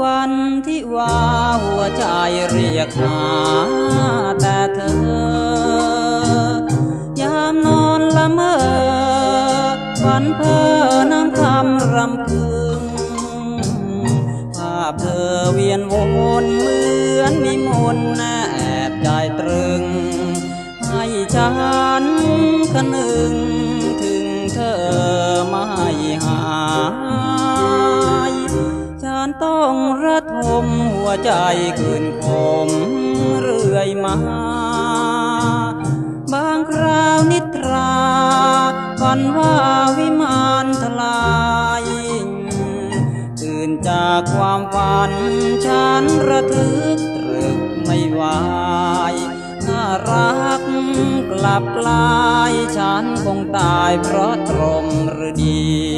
วันที่ว่าหัวใจเรียกหาแต่เธอยามนอนละเมอฝันเพ้อน้ำคำรำพึงภาพเธอเวียนวนเหมือนมีมนต์แนบใจตรึง ให้ฉันคนึง ต้องระทมหัวใจคืนคมเรื่อยมา บางคราวนิทราฝันว่าวิมานทลายตื่นจากความฝันฉันระทึกตรึกไม่ไหวน่ารักกลับกลายฉันคงตายเพราะตรมฤดี